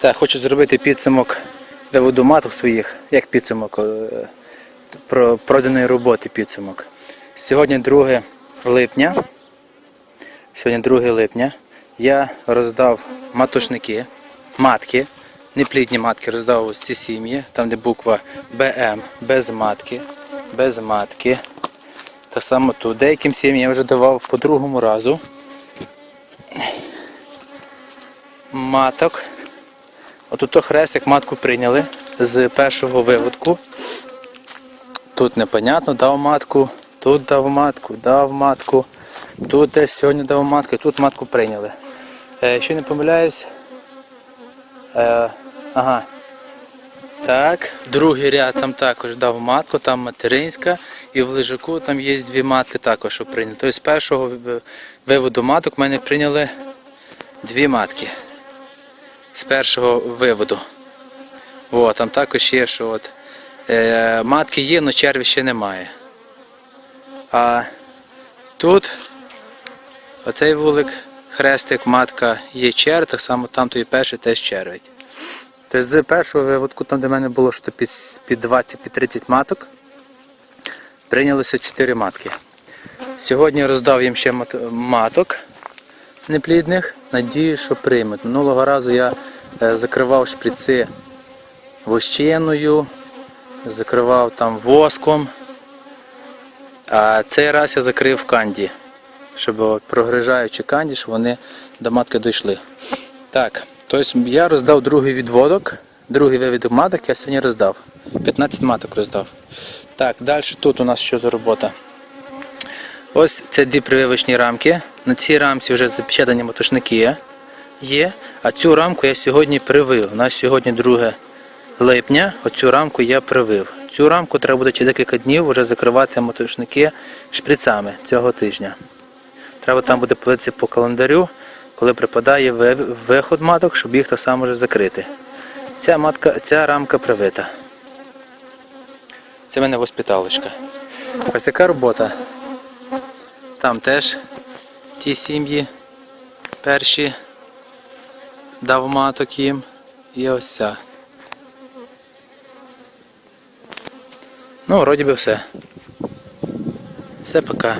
Так, хочу зробити підсумок виводу маток своїх, як підсумок е, про проданої роботи підсумок. Сьогодні 2 липня. Сьогодні 2 липня. Я роздав матушники, матки, неплідні матки, роздав ось ці сім'ї, там де буква БМ, без матки, без матки. Так само тут. Деяким сім'ям я вже давав по другому разу. Маток. Отут хрестик матку прийняли з першого виводку. Тут непонятно, дав матку, тут дав матку, дав матку, тут десь сьогодні дав матку, тут матку прийняли. Е, якщо не помиляюсь. Е, ага. Так, другий ряд там також дав матку, там материнська, і в лежаку там є дві матки також, що прийняли. Тобто з першого виводу маток в мене прийняли дві матки. З першого виводу. О, там також є, що от е, матки є, але черві ще немає. А тут оцей вулик, хрестик, матка є черв, так само там той перший теж червить. Тобто з першого виводку, там де в мене було що під, під 20 під 30 маток, прийнялося 4 матки. Сьогодні роздав їм ще маток неплідних. Надію, що приймуть. Минулого разу я закривав шприци вощиною, закривав там воском. А цей раз я закрив канді, щоб прогрижаючи канді, щоб вони до матки дійшли. Так, тобто я роздав другий відводок, другий вивідок маток я сьогодні роздав. 15 маток роздав. Так, далі тут у нас що за робота? Ось це дві прививочні рамки. На цій рамці вже запечатані мотошники є. А цю рамку я сьогодні привив. У нас сьогодні 2 липня. Оцю рамку я привив. Цю рамку треба буде через декілька днів вже закривати мотошники шприцами цього тижня. Треба там буде плитися по календарю, коли припадає виход маток, щоб їх так само вже закрити. Ця, матка, ця рамка привита. Це в мене воспиталочка. Ось така робота. Там теж ті сім'ї перші дав маток їм і ось ця. Ну, вроді би все. Все пока.